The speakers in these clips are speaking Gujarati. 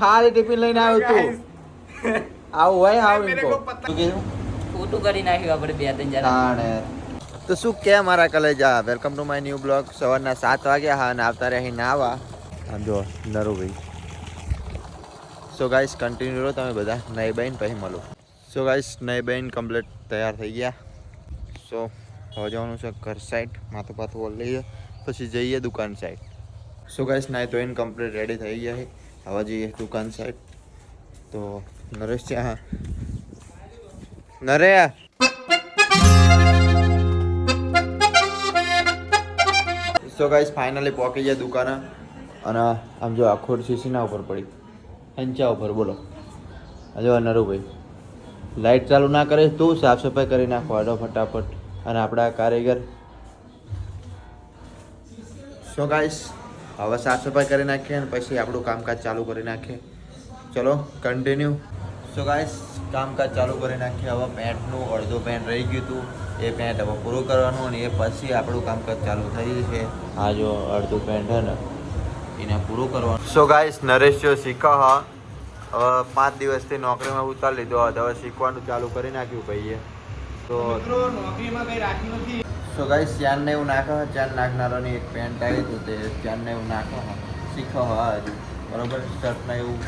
ખાલી ટિફિન લઈને આવ્યો તું. આવું હોય આવું. શું કરી નાખ્યું આપણે બે ત્રણ જણા. તો શું કે મારા કલેજા? Welcome to my new blog સવારના સાત વાગ્યા હા અને આવતા રહી નાવા આમ જો નરુભાઈ સો ગાઈસ કન્ટિન્યુ રહો તમે બધા. નહીં બહેન પછી મળો. સો ગાઈસ નહીં બહેન કમ્પ્લીટ તૈયાર થઈ ગયા. સો હવે જવાનું છે ઘર સાઈડ માથું પાથું લઈએ. પછી જઈએ દુકાન સાઈડ સો ગાઈસ નાય તો એને કમ્પ્લીટ રેડી થઈ ગયા છે. હવે જઈએ દુકાન સાઈડ તો નરેશ હા. નરે સો ગાઈસ ફાઇનલી પહોંચી ગયા દુકાને. અને આમ જો આખો શીશીના ઉપર પડી. હંચા ઉપર, બોલો. જો નરુભાઈ. લાઈટ ચાલુ ના કરે તું સાફ સફાઈ કરી નાખો આડો ફટાફટ. અને આપણા કારીગર. સો ગાઈસ હવે સાફ સફાઈ કરી નાખીએ અને પછી આપણું કામકાજ ચાલુ કરી નાખીએ. ચલો કન્ટિન્યુ સો ગાઈસ કામકાજ ચાલુ કરી નાખીએ. હવે પેન્ટનું અડધું પેન્ટ રહી ગયું હતું. એ પેન્ટ હવે પૂરું કરવાનું અને એ પછી આપણું કામકાજ ચાલુ થઈ છે. આ જો અડધું પેન્ટ છે ને, એને પૂરું કરવાનું. સો ગાઈસ નરેશ જો શીખા હા. હવે પાંચ દિવસથી નોકરીમાં ઉતારી લીધો. હતો હવે શીખવાનું ચાલુ કરી નાખ્યું ભાઈએ. તો સો ગાઈસ ચાંદને એવું નાખો ચાર નાખનારાની એક પેન્ટ આવી હતું તે ચાંદને એવું નાખો શીખો હજુ. બરોબર? શર્ટને એવું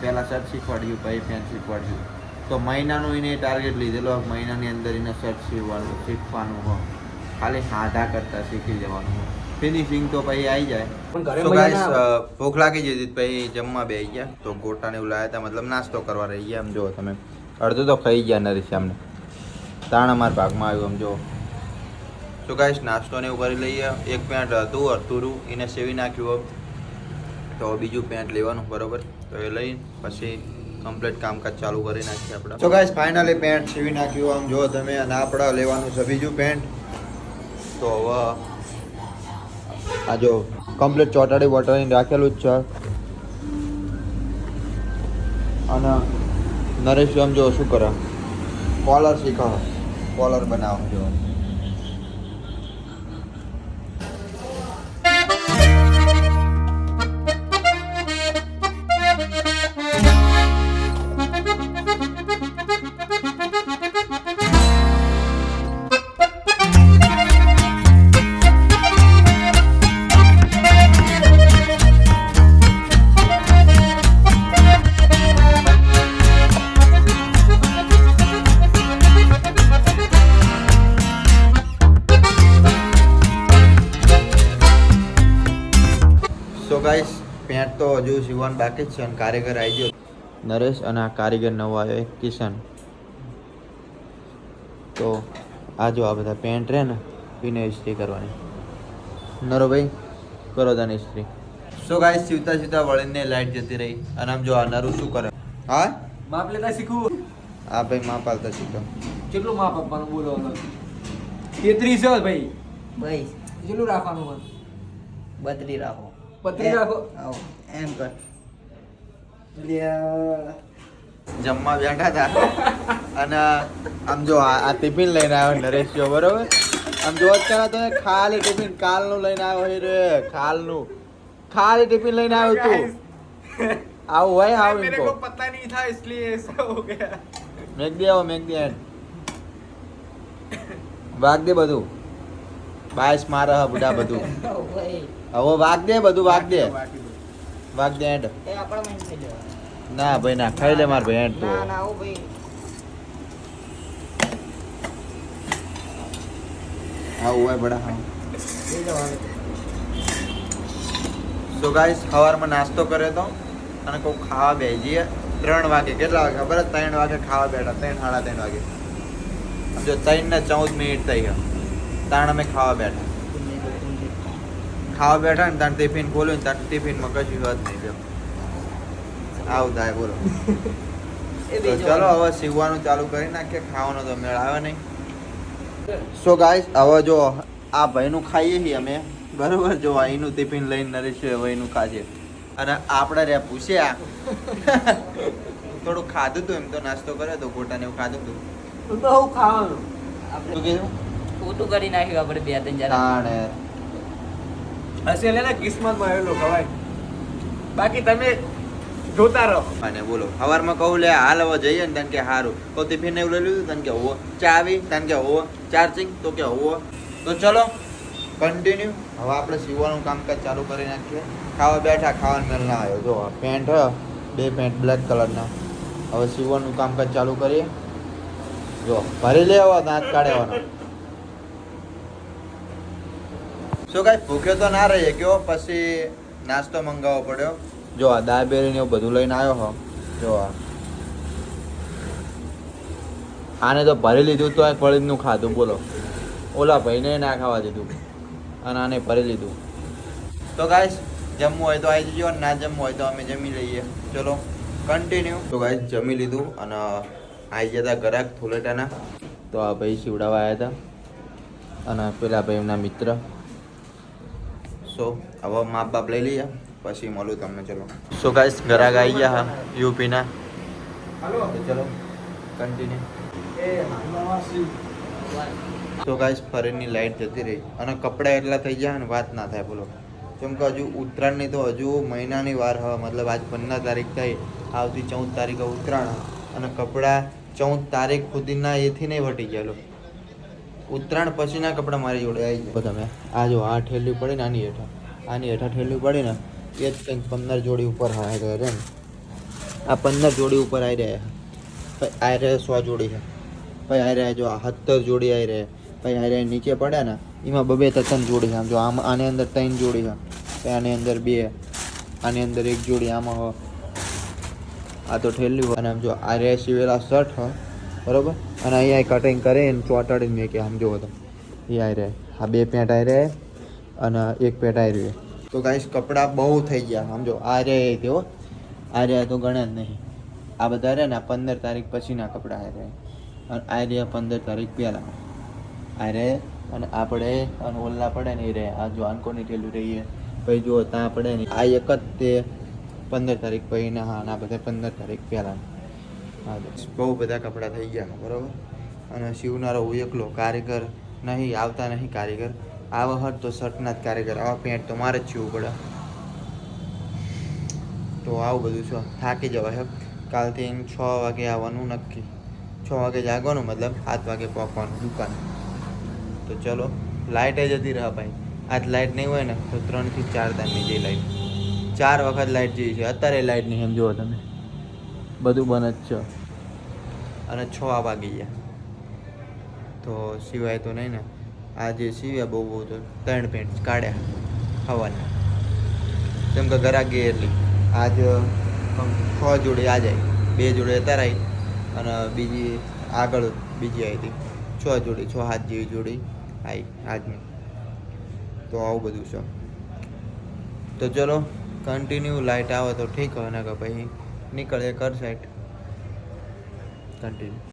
પહેલાં શર્ટ શીખવાડ્યું પછી પેન્ટ શીખવાડ્યું. તો મહિનાનું એને ટાર્ગેટ લીધેલો મહિનાની અંદર એને શર્ટ સીવવાનું શીખવાનું હોય ખાલી હાધા કરતા શીખી જવાનું ફિનિશિંગ તો પછી આવી જાય. આવે. અ, ભૂખ લાગી જતી પછી જમવા બે ગયા. તો ગોટાને એવું લાવ્યા હતા મતલબ નાસ્તો કરવા રહી ગયા આમ જો તમે. અડધું તો ખાઈ ગયા નરેશ અમને તાણ અમારા ભાગમાં આવ્યું આમ જો તો કાંઈ નાસ્તો ને એવું કરી લઈએ. એક પેન્ટ હતું, અધૂરું. એને સેવી નાખ્યું તો બીજું પેન્ટ લેવાનું, બરોબર? તો એ લઈ, પછી કમ્પ્લીટ કામકાજ ચાલુ કરી નાખીએ આપણે. તો ગાઈસ ફાઇનલી પેન્ટ સીવી નાખ્યું. આમ જો તમે અને આપણે લેવાનું છે બીજું પેન્ટ. તો હવે આ જો કમ્પ્લીટ ચોટાડી વટાડીને રાખેલું જ છે. અને નરેશ આમ જો શું કરે? કોલર શીખો કોલર બનાવો. જો હજુ સીવવાનું બાકી જ છે અને કારીગર આવી ગયો. નરેશ અને આ કારીગર નવો આવ્યો એક કિશન. તો આ જો આ બધા પેન્ટ રહે ને એને ઇસ્ત્રી કરવાની. નરો ભાઈ કરો તને ઇસ્ત્રી સો ગાઈસ સીવતા સીવતા વળીને લાઈટ જતી રહી અને આમ જો આ નરું શું કરે? હા? માપ લેતા શીખવું? હા ભાઈ માપ આપતા શીખો. કેટલું માપ આપવાનું બોલો તેત્રીસ ભાઈ. ભાઈ. કેટલું રાખવાનું બત્રી રાખો. પતરી રાખો આવો, એમ કર જમવા બેઠા હતા અને આમ જો આ આ ટિફિન લઈને આવ્યો નરેશ જો બરોબર આમ જો અત્યારે તો ખાલી ટિફિન કાલનું લઈને આવ્યો છે રે કાલનું ખાલી ટિફિન લઈને આવ્યો તું આવું હોય આવું એમ કહો पता नहीं था इसलिए ऐसा हो गया મેક દે આવો મેક દે એન્ડ વાગ દે બધું બાઈસ મારે હ બુડા બધું. હવે વાગ દે બધું વાગ દે. વાગ દે એન્ડ ના ભાઈ ના ખાઈ લે માર ભાઈ એન્ડ તો. ના ના આવું હોય બડા હા સો ગાઈસ સવારમાં નાસ્તો કર્યો તો અને કોઈ ખાવા બેસી જઈએ ત્રણ વાગે કેટલા વાગે ખબર ત્રણ વાગે ખાવા બેઠા ત્રણ સાડા ત્રણ વાગે. જો ત્રણ ને ચૌદ મિનિટ થઈ ગયા. તાણ અમે ખાવા બેઠા. ખાવા બેઠા ને તાણ ટિફિન ખોલ્યું ને તાણ ટિફિનમાં કશું વાત નહીં ગયો આવું થાય બોલો. તો ચલો હવે સીવવાનું ચાલુ કરી નાખીએ. ખાવાનો તો મેળ આવે નહીં. સો ગાઈસ હવે જો આ ભાઈનું ખાઈએ છીએ અમે. બરોબર? જો અહીંનું ટિફિન લઈને નરેશ એનું ખાશે. અને આપણે રે પૂછ્યા થોડું ખાધું હતું એમ તો નાસ્તો કર્યો હતો ગોટાને એવું ખાધું હતું બહુ ખાવાનું. કીધું? ખોટું કરી નાખ્યું આપણે બે ત્રણ જણા. હશે ને કિસ્મતમાં આવેલો ખવાય. બાકી તમે જોતા રહો. અને બોલો સવારમાં કહું લે હાલ હવે જઈએ ને તને કે સારું તો ટિફિન એવું લઈ લીધું તને કે હોવો. ચા આવી તને કે હોવો. ચાર્જિંગ તો કે હોવો. તો ચલો કન્ટિન્યુ હવે આપણે સીવવાનું કામકાજ ચાલુ કરી નાખીએ. ખાવા બેઠા ખાવાનું મેલ ના આવ્યો. જો પેન્ટ બે પેન્ટ બ્લેક કલરના હવે સીવવાનું કામકાજ ચાલુ કરીએ. જો ભરી લેવા દાંત કાઢવાનો. શું કાંઈ ભૂખ્યો તો ના રહીએ? કયો? પછી નાસ્તો મંગાવવો પડ્યો? જો આ દાબેરી ને એવું બધું લઈને આવ્યો હો. જો આને તો ભરી લીધું તો ફળીનું ખાધું, બોલો. ઓલા ભાઈને ના ખાવા દીધું અને આને ભરી લીધું. તો ગાઈસ જમવું હોય તો આવી જજો ના જમવું હોય તો અમે જમી લઈએ. ચલો કન્ટિન્યુ તો ગાઈસ જમી લીધું અને આવી ગયા હતા ગરાક થુલેટાના તો આ ભાઈ શિવડાવા આવ્યા હતા અને પેલા ભાઈ એમના મિત્ર. સો હવે માપ બાપ લઈ લઈએ પછી મળું તમને ચલો સો ગાઈસ ગરાક આવી ગયા હા યુપીના ચલો કન્ટિન્યુ તો ગાઈસ ફરીની લાઈટ જતી રહી અને કપડાં એટલા થઈ ગયા ને વાત ના થાય બોલો કેમ કે હજુ ઉત્તરાયણની તો હજુ મહિનાની વાર હ મતલબ આજ પંદર તારીખ થઈ આવતી ચૌદ તારીખે ઉત્તરાયણ અને કપડાં ચૌદ તારીખ સુધીના એથી નહીં વટી ગયેલો ઉત્તરાયણ પછીના કપડાં મારી જોડે આવી જાય તમે આ જો આ ઠેલી પડી ને આની હેઠળ. આની હેઠળ ઠેલી પડી ને એ જ કંઈક પંદર જોડી ઉપર હા રહ્યા છે ને આ પંદર જોડી ઉપર આવી રહ્યા પછી આ રહ્યા સો જોડી છે. પછી આ રહ્યા જો આ સત્તર જોડી આવી રહ્યા પછી આ રહ્યા નીચે પડ્યા ને, એમાં બબે ત્રણ જોડી છે. આમ જો આમ, આની અંદર ત્રણ જોડી છે. આની અંદર બે, આની અંદર એક જોડી. આમાં હો, આ તો ઠેલી હોય. અને આમ જો આ રહ્યા સિવેલા શર્ટ, હ. બરોબર? અને અહીંયા કટિંગ કરીને ચોટાડીને મેં કે સમજો હતો એ આવી રહે. આ બે પેન્ટ આવી રહે અને એક પેન્ટ આવી રહ્યું તો ગાઈસ કપડાં બહુ થઈ ગયા. સમજો આ રે તેઓ. આ રહ્યા તો ગણ્યા જ નહીં. આ બધા રહ્યા ને, આ પંદર તારીખ પછીના કપડાં આ રહ્યા. અને આ રહ્યા પંદર તારીખ પહેલાં. આ રે અને આપણે અને ઓલા પડે ને એ રહે. આ જો આનકોની ટેલું રહીએ પછી જો ત્યાં પડે ને. આ એક જ તે પંદર તારીખ પછી ના હા આ બધા પંદર તારીખ પહેલાં હા બહુ બધા કપડાં થઈ ગયા, બરાબર? અને શિવનારો હું એકલો, કારીગર નહીં, આવતા નહીં કારીગર. આવા વખત તો શર્ટના જ કારીગર, આવા પેન્ટ તો મારે જ સીવવું પડે. તો આવું બધું છે. થાકી જવાય કાલથી છ વાગે આવવાનું નક્કી. છ વાગે જાગવાનું મતલબ, સાત વાગે પહોંચવાનું દુકાન. તો ચલો લાઇટ જતી રહે ભાઈ. આજ લાઇટ નહીં હોય ને, તો ત્રણથી ચાર તારની જઈ લાઇટ ચાર વખત લાઇટ જઈ છે. અત્યારે લાઇટ નહીં, એમ જુઓ તમે. બધું બંધ જ છે. અને છ વાગી ગયા. તો સિવાય તો નહીં ને, આજે સિવાય બહુ બહુ તો ત્રણ પેન્ટ કાઢ્યા હવાના. જેમ કે ઘરા ગઈ એટલી આજ છ જોડે આ જાય, બે જોડે આવી અને બીજી આગળ બીજી આવી હતી. છ જોડી, છ હાથ જેવી જોડી આવી આજની. તો આવું બધું છે. તો ચલો કન્ટિન્યુ લાઇટ આવે તો ઠીક હોય ને કે પછી નીકળે કર સાઈડ કન્ટિન્યુ